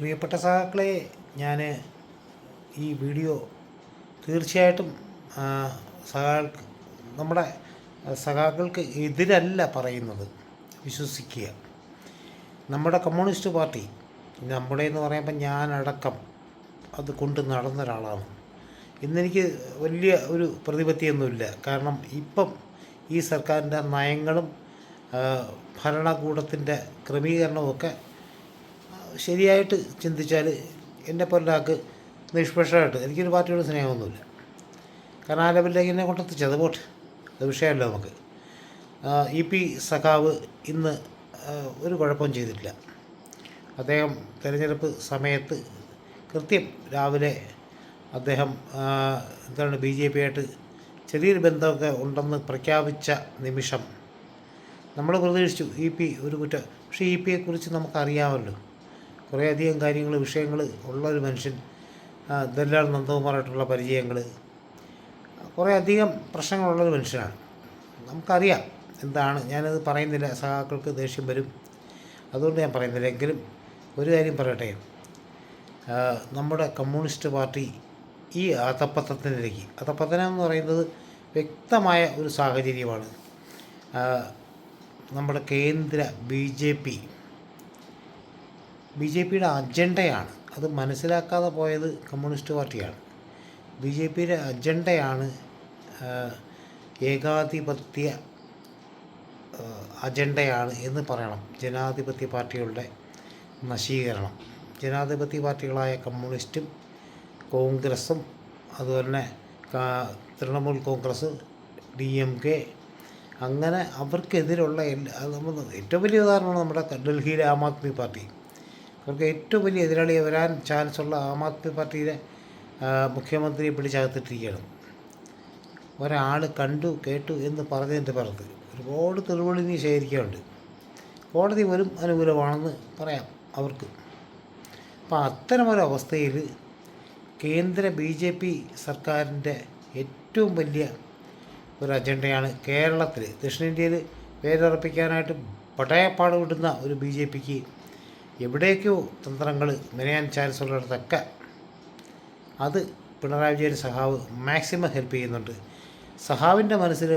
പ്രിയപ്പെട്ട സഹാക്കളെ ഞാൻ ഈ വീഡിയോ തീർച്ചയായിട്ടും സഹാ നമ്മുടെ സഖാക്കൾക്ക് എതിരല്ല പറയുന്നത്. വിശ്വസിക്കുക. നമ്മുടെ കമ്മ്യൂണിസ്റ്റ് പാർട്ടി നമ്മുടെ എന്ന് പറയുമ്പോൾ ഞാനടക്കം അത് കൊണ്ട് നടന്ന ഒരാളാണ് ഇന്നെനിക്ക് വലിയ ഒരു പ്രതിപത്തിയൊന്നുമില്ല. കാരണം ഇപ്പം ഈ സർക്കാരിന്റെ നയങ്ങളും ഭരണകൂടത്തിന്റെ ക്രമീകരണവുമൊക്കെ ശരിയായിട്ട് ചിന്തിച്ചാൽ എന്നെ പോലൊരാൾക്ക് നിഷ്പക്ഷമായിട്ട് എനിക്കൊരു പാർട്ടിയോട് സ്നേഹമൊന്നുമില്ല. കാരണം ആ ലെവലിലേക്ക് എന്നെ അത് പോട്ടെ. അത് വിഷയമല്ല നമുക്ക്. ഇ പി സഖാവ് ഇന്ന് ഒരു കുഴപ്പവും ചെയ്തിട്ടില്ല. അദ്ദേഹം തിരഞ്ഞെടുപ്പ് സമയത്ത് കൃത്യം രാവിലെ അദ്ദേഹം എന്താണ് ബി ജെ പി ആയിട്ട് ചെറിയൊരു ബന്ധമൊക്കെ ഉണ്ടെന്ന് പ്രഖ്യാപിച്ച നിമിഷം നമ്മൾ പ്രതീക്ഷിച്ചു ഇ പി ഒരു കുറ്റം. പക്ഷേ ഇ പിയെക്കുറിച്ച് നമുക്കറിയാമല്ലോ. കുറേയധികം കാര്യങ്ങൾ വിഷയങ്ങൾ ഉള്ളൊരു മനുഷ്യൻ ദല്ലാൾ ദല്ലാൽ നന്ദകുമാറായിട്ടുള്ള പരിചയങ്ങൾ കുറേ അധികം പ്രശ്നങ്ങളുള്ളൊരു മനുഷ്യനാണ്. നമുക്കറിയാം എന്താണ്. ഞാനത് പറയുന്നില്ല. സഹാക്കൾക്ക് ദേഷ്യം വരും. അതുകൊണ്ട് ഞാൻ പറയുന്നില്ല. എങ്കിലും ഒരു കാര്യം പറയട്ടെ. നമ്മുടെ കമ്മ്യൂണിസ്റ്റ് പാർട്ടി ഈ അധപ്പതനത്തിലേക്ക് അതപ്പത്തനം എന്ന് പറയുന്നത് വ്യക്തമായ ഒരു സാഹചര്യമാണ്. നമ്മുടെ കേന്ദ്ര B J P B J പിയുടെ അജണ്ടയാണ്. അത് മനസ്സിലാക്കാതെ പോയത് കമ്മ്യൂണിസ്റ്റ് പാർട്ടിയാണ്. ബി ജെ പിയുടെ അജണ്ടയാണ് ഏകാധിപത്യ അജണ്ടയാണ് എന്ന് പറയണം. ജനാധിപത്യ പാർട്ടികളുടെ നശീകരണം. ജനാധിപത്യ പാർട്ടികളായ കമ്മ്യൂണിസ്റ്റും കോൺഗ്രസും അതുപോലെ Trinamool Congress D M K അങ്ങനെ അവർക്കെതിരുള്ള ഏറ്റവും വലിയ ഉദാഹരണമാണ് നമ്മുടെ ഡൽഹിയിലെ ആം ആദ്മി പാർട്ടി. അവർക്ക് ഏറ്റവും വലിയ എതിരാളി വരാൻ ചാൻസുള്ള ആം ആദ്മി പാർട്ടിയിലെ മുഖ്യമന്ത്രിയെ പിടിച്ചകത്തിട്ടിരിക്കുകയാണ്. ഒരാൾ കണ്ടു കേട്ടു എന്ന് പറഞ്ഞതിന്റെ പുറത്ത് ഒരുപാട് തെളിവുകൾ ഇനി ശേഖരിക്കാറുണ്ട് കോടതി വരും അനുകൂലമാണെന്ന് പറയാം അവർക്ക്. അപ്പോൾ അത്തരമൊരവസ്ഥയിൽ കേന്ദ്ര ബി ജെ പി സർക്കാരിന്റെ ഏറ്റവും വലിയ ഒരു അജണ്ടയാണ് കേരളത്തിൽ ദക്ഷിണേന്ത്യയിൽ വേരുറപ്പിക്കാനായിട്ട് പടയപ്പാട് വിടുന്ന ഒരു ബി ജെ പിക്ക് എവിടേക്കോ തന്ത്രങ്ങൾ മെനയാൻ ചാൻസ് ഉള്ളിടത്തൊക്കെ അത് പിണറായി വിജയൻ സഹാവ് മാക്സിമം ഹെൽപ്പ് ചെയ്യുന്നുണ്ട്. സഹാവിന്റെ മനസ്സിൽ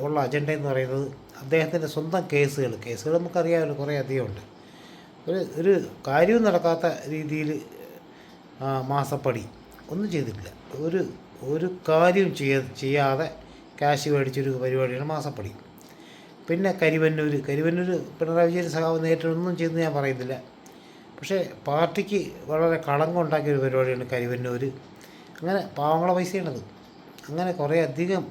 ഉള്ള അജണ്ട എന്ന് പറയുന്നത് അദ്ദേഹത്തിന്റെ സ്വന്തം കേസുകൾ കേസുകൾ നമുക്കറിയാമല്ലോ കുറേ അധികമുണ്ട് ഒരു ഒരു കാര്യവും നടക്കാത്ത രീതിയിൽ മാസപ്പടി. ഒന്നും ചെയ്തിട്ടില്ല. ഒരു ഒരു കാര്യവും ചെയ്യാതെ ക്യാഷ് മേടിച്ചൊരു പരിപാടിയാണ് മാസപ്പടി. പിന്നെ കരിവന്നൂർ കരിവന്നൂർ പിണറായി വിജയൻ സഹാവ് നേരിട്ടൊന്നും ചെയ്തെന്ന് ഞാൻ പറയുന്നില്ല പക്ഷേ പാർട്ടിക്ക് വളരെ കളങ്കം ഉണ്ടാക്കിയൊരു പരിപാടിയാണ് കരിവന്നൂർ അങ്ങനെ പാവങ്ങളെ പൈസയാണത്. അങ്ങനെ കുറേ അധികം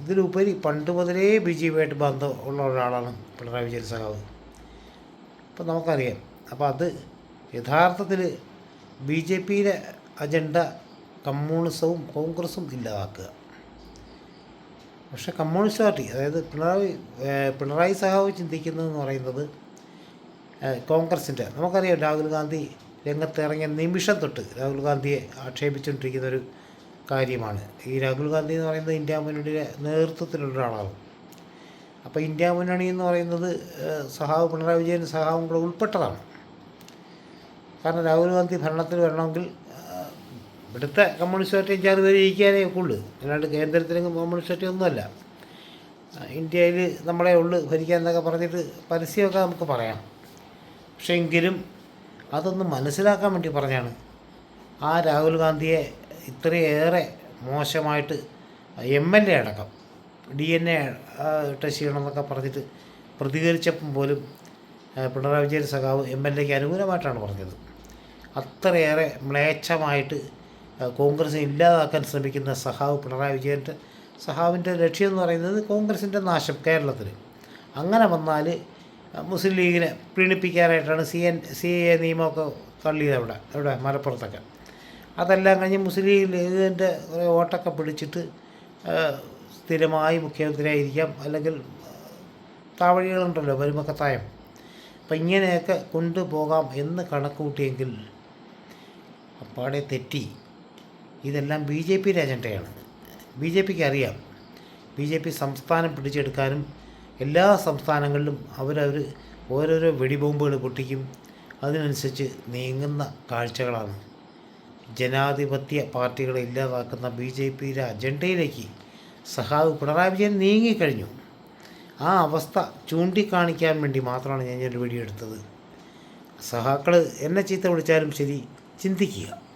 ഇതിലുപരി പണ്ട് മുതലേ ബി ജെ പിയായിട്ട് ബന്ധം ഉള്ള ഒരാളാണ് പിണറായി വിജയൻ സഖാവ്. അപ്പോൾ നമുക്കറിയാം. അപ്പോൾ അത് യഥാർത്ഥത്തിൽ ബി ജെ പിയിലെ അജണ്ട കമ്മ്യൂണിസവും കോൺഗ്രസും ഇല്ലാതാക്കുക. പക്ഷേ കമ്മ്യൂണിസ്റ്റ് പാർട്ടി അതായത് പിണറായി പിണറായി സഹാവ് ചിന്തിക്കുന്നതെന്ന് പറയുന്നത് കോൺഗ്രസിന്റെ. നമുക്കറിയാം രാഹുൽ ഗാന്ധി രംഗത്ത് ഇറങ്ങിയ നിമിഷം തൊട്ട് രാഹുൽ ഗാന്ധിയെ ആക്ഷേപിച്ചുകൊണ്ടിരിക്കുന്ന ഒരു കാര്യമാണ്. ഈ രാഹുൽ ഗാന്ധി എന്ന് പറയുന്നത് ഇന്ത്യ മുന്നണിയുടെ നേതൃത്വത്തിലുള്ള ഒരാളാണ്. അപ്പോൾ ഇന്ത്യ മുന്നണി എന്ന് പറയുന്നത് സഹാവ് പിണറായി വിജയൻ സഹാവും കൂടെ ഉൾപ്പെട്ടതാണ്. കാരണം രാഹുൽ ഗാന്ധി ഭരണത്തിൽ വരണമെങ്കിൽ ഇവിടുത്തെ കമ്മ്യൂണിസ്റ്റ് പാർട്ടി അഞ്ചാറ് പേര് ജയിക്കാനേ ഉള്ളൂ അല്ലാണ്ട് കേന്ദ്രത്തിലെങ്കിലും കമ്മ്യൂണിസ്റ്റ് പാർട്ടി ഒന്നുമല്ല. ഇന്ത്യയിൽ നമ്മളെ ഉള്ളു ഭരിക്കാൻ എന്നൊക്കെ പറഞ്ഞിട്ട് പരസ്യമൊക്കെ നമുക്ക് പറയാം. പക്ഷേ എങ്കിലും അതൊന്ന് മനസ്സിലാക്കാൻ വേണ്ടി പറഞ്ഞാണ്. ആ രാഹുൽ ഗാന്ധിയെ ഇത്രയേറെ മോശമായിട്ട് എം എൽ എ അടക്കം ഡി എൻ എ ടെസ്റ്റ് ചെയ്യണമെന്നൊക്കെ പറഞ്ഞിട്ട് പ്രതികരിച്ചപ്പം പോലും പിണറായി വിജയൻ സഖാവ് എം എൽ എക്ക് അനുകൂലമായിട്ടാണ് പറഞ്ഞത്. അത്രയേറെ മ്ലേച്ഛമായിട്ട് ആ, കോൺഗ്രസിനെ ഇല്ലാതാക്കാൻ ശ്രമിക്കുന്ന സഹാവ് പിണറായി വിജയന്റെ സഹാവിന്റെ ലക്ഷ്യം എന്ന് പറയുന്നത് കോൺഗ്രസിന്റെ നാശം കേരളത്തിൽ. അങ്ങനെ വന്നാൽ മുസ്ലിം ലീഗിനെ പ്രീണിപ്പിക്കാനായിട്ടാണ് സി എൻ സി എ നിയമമൊക്കെ തള്ളിയത് അവിടെ അവിടെ മലപ്പുറത്തൊക്കെ. അതെല്ലാം കഴിഞ്ഞ് മുസ്ലിം ലീഗിന്റെ കുറേ വോട്ടൊക്കെ പിടിച്ചിട്ട് സ്ഥിരമായി മുഖ്യമന്ത്രിയായിരിക്കാം അല്ലെങ്കിൽ താവഴികളുണ്ടല്ലോ വരുമക്കത്തായം അപ്പം ഇങ്ങനെയൊക്കെ കൊണ്ടുപോകാം എന്ന് കണക്കുകൂട്ടിയെങ്കിൽ അപ്പാടെ തെറ്റി. ഇതെല്ലാം ബി ജെ പിയുടെ അജണ്ടയാണ് ബി ജെ പിക്ക് അറിയാം ബി ജെ പി സംസ്ഥാനം പിടിച്ചെടുക്കാനും എല്ലാ സംസ്ഥാനങ്ങളിലും അവരവർ ഓരോരോ വെടിബോംബുകൾ പൊട്ടിക്കും. അതിനനുസരിച്ച് നീങ്ങുന്ന കാഴ്ചകളാണ്. ജനാധിപത്യ പാർട്ടികളെ ഇല്ലാതാക്കുന്ന ബി ജെ പിയുടെ അജണ്ടയിലേക്ക് സഹാവ് പിണറായി വിജയൻ നീങ്ങിക്കഴിഞ്ഞു. ആ അവസ്ഥ ചൂണ്ടിക്കാണിക്കാൻ വേണ്ടി മാത്രമാണ് ഞാൻ ഒരു വീഡിയോ എടുത്തത്. സഹാക്കൾ എന്നെ ചീത്ത വിളിച്ചാലും ശരി ചിന്തിക്കുക.